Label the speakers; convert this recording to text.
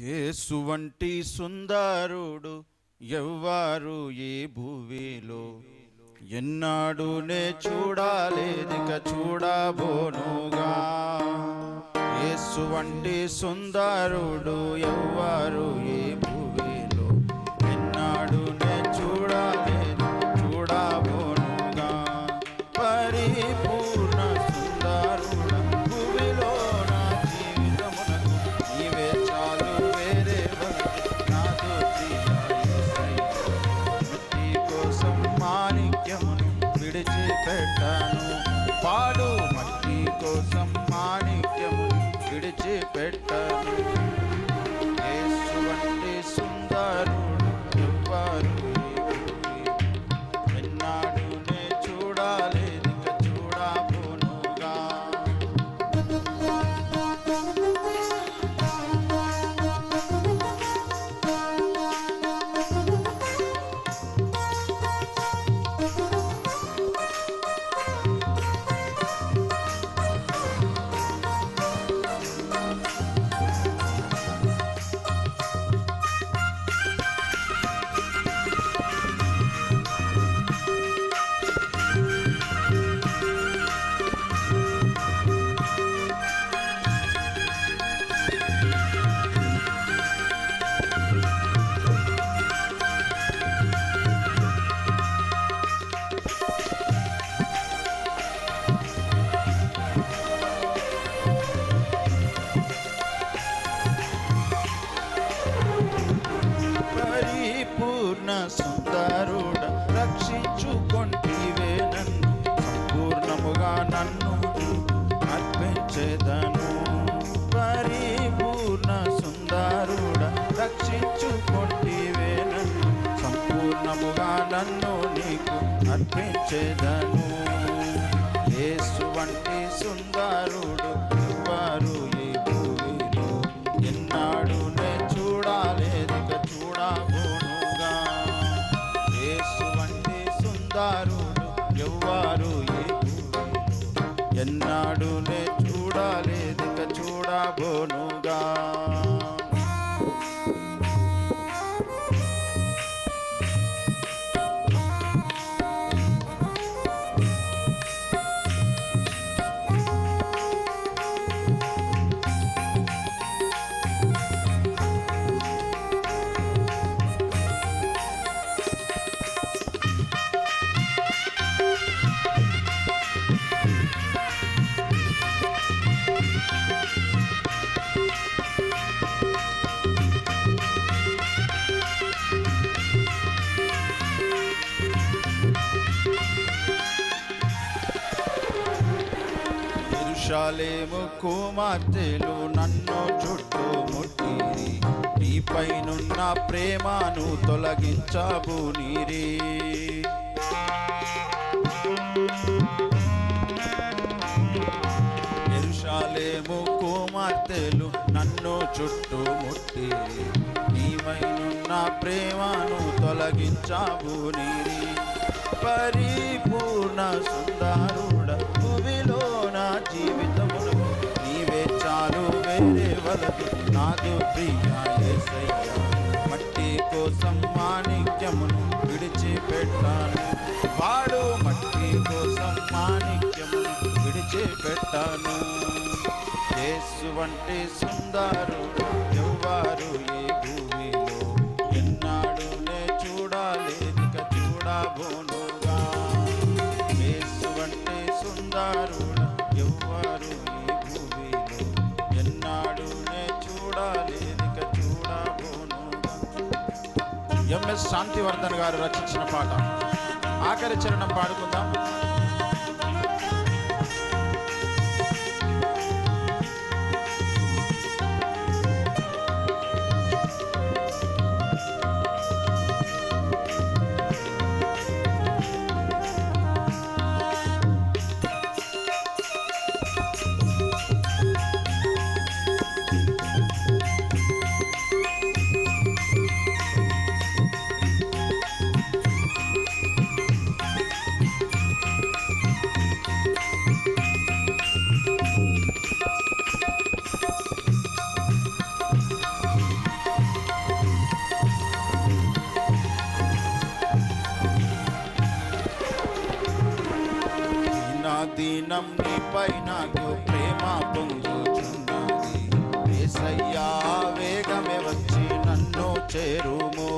Speaker 1: యేసు వంటి సుందరుడు ఎవ్వారు ఈ భూమిలో? ఎన్నాడునే చూడాలేదిక చూడబోనుగా. యేసు వంటి సుందరుడు ఎవ్వారు ఈ భూమిలో? ఎన్నాడునే చూడాలేదు చూడబోనుగా. పరిపూర్ణ విడిచిపెట్టాను పాడు మట్టి కోసం మాణిక్యమును విడిచిపెట్టాను. సుందరుడ రక్షించుకొంటివే నన్ను. సంపూర్ణముగా నన్ను అర్పించేదను. పరిపూర్ణ సుందరుడ రక్షించుకొంటివే నన్ను. సంపూర్ణముగా నన్ను నీకు అర్పించేదను. యేసు వంటి సుందరుడు ఎవ్వరు ఏ చూడాలి చూడబోనుగా. శాలేము కుమార్తెలు నన్ను చుట్టూ ముట్టిరి. నీపైనున్న ప్రేమను తొలగించబు నీరి. ఎరుషాలేము కుమార్తెలు నన్ను చుట్టూ ముట్టిరి. నీపైనున్న ప్రేమను తొలగించబు నీరి. పరిపూర్ణ సుందరుడ నాదు ప్రియా యేసయ్యా మట్టి కోసం మాణిక్యమును విడిచిపెట్టాను. వాడు మట్టి కోసం మాణిక్యమును విడిచిపెట్టాను. యేసు వంటి సుందరు ఎవ్వరు ఏ ఎంఎస్ శాంతివర్ధన్ గారు రచించిన పాట. ఆఖరి చరణం పాడుకుందాం. అనుదినం నీపై నాకు ప్రేమ పొందుచున్నది ఏసయ్యా వేగమే వచ్చి నన్ను చేరుమో.